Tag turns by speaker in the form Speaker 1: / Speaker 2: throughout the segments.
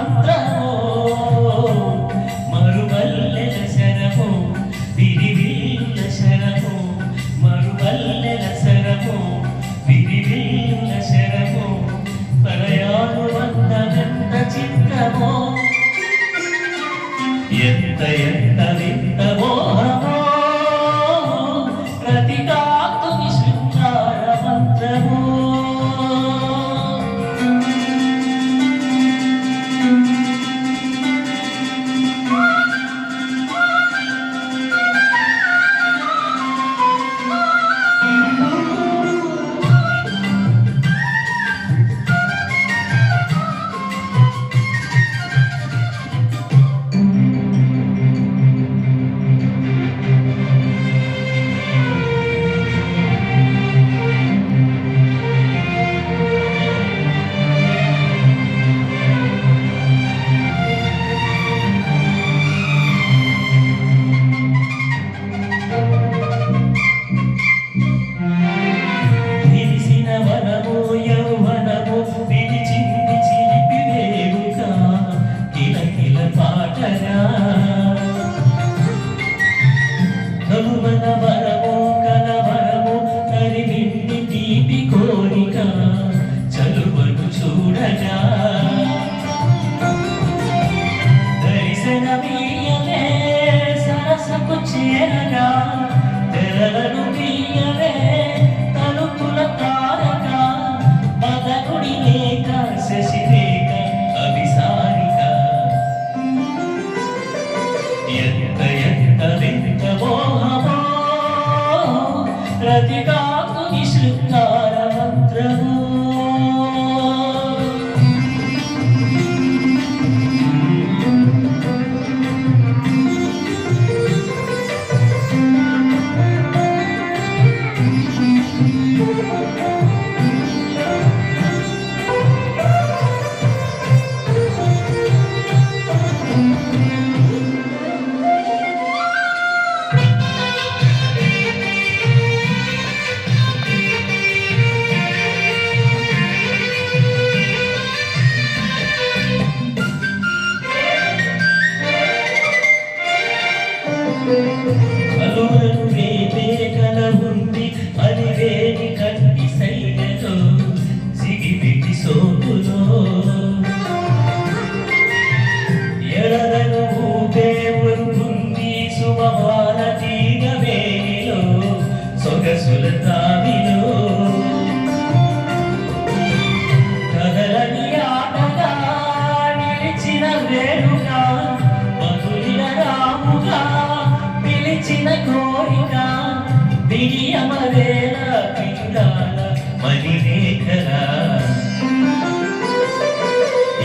Speaker 1: మాత్రమో. మరువల్లెల శరము విరివిల్ల శరము. మరువల్లెల శరము విరివిల్ల శరము. పరయాలు వంద గంట చిత్తమో. ఎంత ఎంత వింత మోహం Tiene acá Te debe సమవేళ పిండాల మణిమేఖరా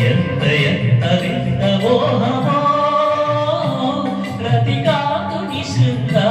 Speaker 1: ఎంత ఎంత వింత మోహమో రతికాకు నిశృంగా